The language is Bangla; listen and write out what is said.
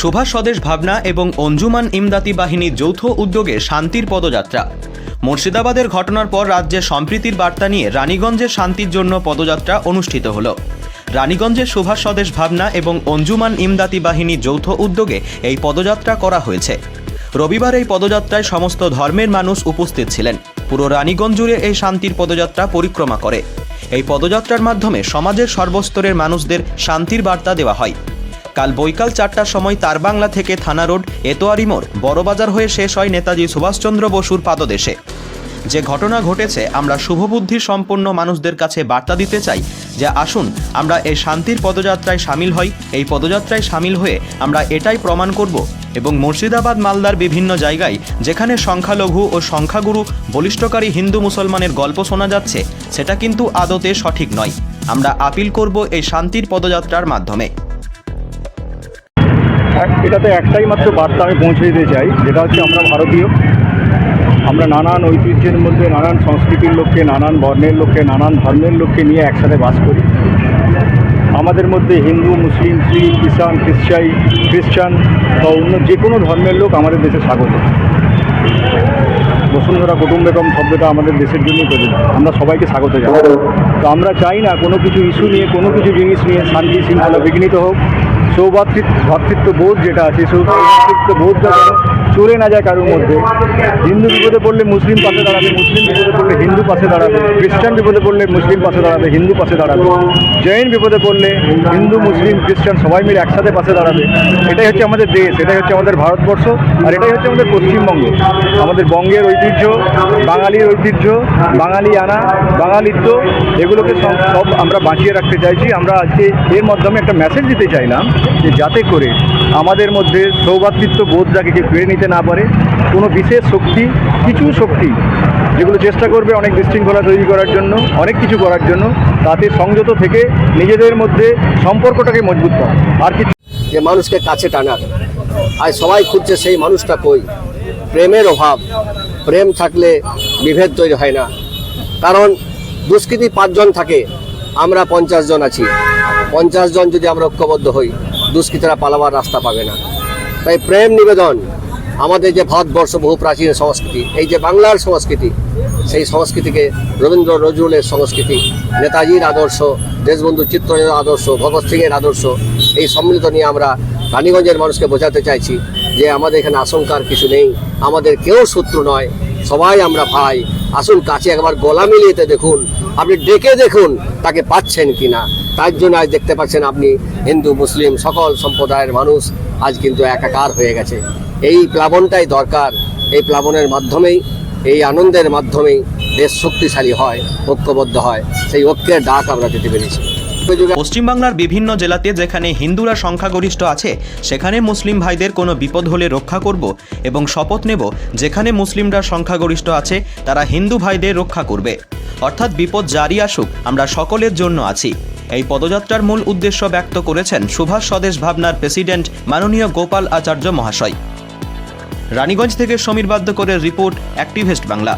সুভাষ স্বদেশ ভাবনা এবং অঞ্জুমান ইমদাতি বাহিনীর যৌথ উদ্যোগে শান্তির পদযাত্রা। মুর্শিদাবাদের ঘটনার পর রাজ্যে সম্প্রীতির বার্তা নিয়ে রানীগঞ্জের শান্তির জন্য পদযাত্রা অনুষ্ঠিত হল। রানীগঞ্জের সুভাষ স্বদেশ ভাবনা এবং অঞ্জুমান ইমদাতি বাহিনীর যৌথ উদ্যোগে এই পদযাত্রা করা হয়েছে। রবিবার এই পদযাত্রায় সমস্ত ধর্মের মানুষ উপস্থিত ছিলেন। পুরো রানীগঞ্জ জুড়ে এই শান্তির পদযাত্রা পরিক্রমা করে। এই পদযাত্রার মাধ্যমে সমাজের সর্বস্তরের মানুষদের শান্তির বার্তা দেওয়া হয়। কাল বৈকাল চারটার সময় তারবাংলা থেকে থানা রোড, এতোয়ারি মোড়, বড়বাজার হয়ে শেষ হয় নেতাজি সুভাষচন্দ্র বসুর পাদদেশে। যে ঘটনা ঘটেছে, আমরা শুভবুদ্ধি সম্পন্ন মানুষদের কাছে বার্তা দিতে চাই যে আসুন, আমরা এই শান্তির পদযাত্রায় সামিল হই। এই পদযাত্রায় সামিল হয়ে আমরা এটাই প্রমাণ করব এবং মুর্শিদাবাদ, মালদার বিভিন্ন জায়গায়, যেখানে সংখ্যালঘু ও সংখ্যাগুরু, বলিষ্ঠকারী হিন্দু মুসলমানের গল্প শোনা যাচ্ছে, সেটা কিন্তু আদতে সঠিক নয়। আমরা আপিল করব এই শান্তির পদযাত্রার মাধ্যমে। এটাতে একটাই মাত্র বার্তা আমি পৌঁছে দিতে চাই, যেটা হচ্ছে আমরা ভারতীয়। আমরা নানান ঐতিহ্যের মধ্যে, নানান সংস্কৃতির লোককে, নানান বর্ণের লোককে, নানান ধর্মের লোককে নিয়ে একসাথে বাস করি। আমাদের মধ্যে হিন্দু, মুসলিম, শিখ কিষান খ্রিস্টাই, খ্রিস্টান বা অন্য যে কোনো ধর্মের লোক আমাদের দেশে স্বাগত। বসুন্ধরা কুটুম্বেকম শব্দটা আমাদের দেশের জন্যই প্রযোজ্য। আমরা সবাইকে স্বাগত জানাই। তো আমরা চাই না কোনো কিছু ইস্যু নিয়ে, কোনো কিছু জিনিস নিয়ে শান্তি, শৃঙ্খলা বিঘ্নিত হোক। সৌভাতৃত্ব ভ্রাতৃত্ব বোধ যেটা আছে সৌভাতৃত্ব বোধটা যেন চলে না যায় কারোর মধ্যে। হিন্দু বিপদে পড়লে মুসলিম পাশে দাঁড়াবে, মুসলিম বিপদে পড়লে হিন্দু পাশে দাঁড়াবে, খ্রিস্টান বিপদে পড়লে মুসলিম পাশে দাঁড়াবে, হিন্দু পাশে দাঁড়াবে। জৈন বিপদে পড়লে হিন্দু, মুসলিম, খ্রিস্টান সবাই মিলে একসাথে পাশে দাঁড়াবে। এটাই হচ্ছে আমাদের দেশ, এটাই হচ্ছে আমাদের ভারতবর্ষ, আর এটাই হচ্ছে আমাদের পশ্চিমবঙ্গ। আমাদের বঙ্গের ঐতিহ্য, বাঙালির ঐতিহ্য, বাঙালি আনা বাঙালিত্ব এগুলোকে সব সব আমরা বাঁচিয়ে রাখতে চাইছি। আমরা আজকে এর মাধ্যমে একটা মেসেজ দিতে চাইলাম যে যাতে করে আমাদের মধ্যে সৌভাতৃত্ব বোধটাকে কেউ ফিরে নিতে না পারে, কোনো বিশেষ শক্তি, কিছু শক্তি যেগুলো চেষ্টা করবে অনেক বিশৃঙ্খলা তৈরি করার জন্য, অনেক কিছু করার জন্য, তাতে সংযত থেকে নিজেদের মধ্যে সম্পর্কটাকে মজবুত করা। আর কিছু যে মানুষকে কাছে টানার, আর সবাই খুঁজছে সেই মানুষটা কই? প্রেমের অভাব, প্রেম থাকলে বিভেদ তৈরি হয় না। কারণ দুষ্কৃতী পাঁচজন থাকে, আমরা পঞ্চাশ জন আছি। পঞ্চাশ জন যদি আমরা ঐক্যবদ্ধ হই, দুষ্কৃতীরা পালাবার রাস্তা পাবে না। তাই প্রেম নিবেদন, আমাদের যে ভারতবর্ষ বহু প্রাচীন সংস্কৃতি, এই যে বাংলার সংস্কৃতি, সেই সংস্কৃতিকে রবীন্দ্র নজরুলের সংস্কৃতি, নেতাজির আদর্শ, দেশবন্ধু চিত্তরঞ্জনের আদর্শ, ভগৎ সিংয়ের আদর্শ, এই সম্মিলিত নিয়ে আমরা রানীগঞ্জের মানুষকে বোঝাতে চাইছি যে আমাদের এখানে আশঙ্কার কিছু নেই, আমাদের কেউ শত্রু নয়, সবাই আমরা ভাই আসুন কাছে একবার গলা মিলিয়েতে দেখুন। আপনি ডেকে দেখুন তাকে পাচ্ছেন কি না তার জন্য আজ দেখতে পাচ্ছেন আপনি হিন্দু, মুসলিম সকল সম্প্রদায়ের মানুষ আজ কিন্তু একাকার হয়ে গেছে। এই প্লাবনটাই দরকার। এই প্লাবনের মাধ্যমেই, এই আনন্দের মাধ্যমেই দেশ শক্তিশালী হয়, ঐক্যবদ্ধ হয়। সেই ঐক্যের ডাক আমরা দিতে পেরেছি। পশ্চিমবাংলার বিভিন্ন জেলাতে যেখানে হিন্দুরা সংখ্যাগরিষ্ঠ আছে, সেখানে মুসলিম ভাইদের কোনো বিপদ হলে রক্ষা করব এবং শপথ নেব। যেখানে মুসলিমরা সংখ্যাগরিষ্ঠ আছে, তারা হিন্দু ভাইদের রক্ষা করবে। অর্থাৎ বিপদ জারি আসুক, আমরা সকলের জন্য আছি। এই পদযাত্রার মূল উদ্দেশ্য ব্যক্ত করেছেন সুভাষ স্বদেশ ভাবনার প্রেসিডেন্ট মাননীয় গোপাল আচার্য মহাশয়। রানীগঞ্জ থেকে সমীর বাধ্য করে রিপোর্ট অ্যাক্টিভেস্ট বাংলা।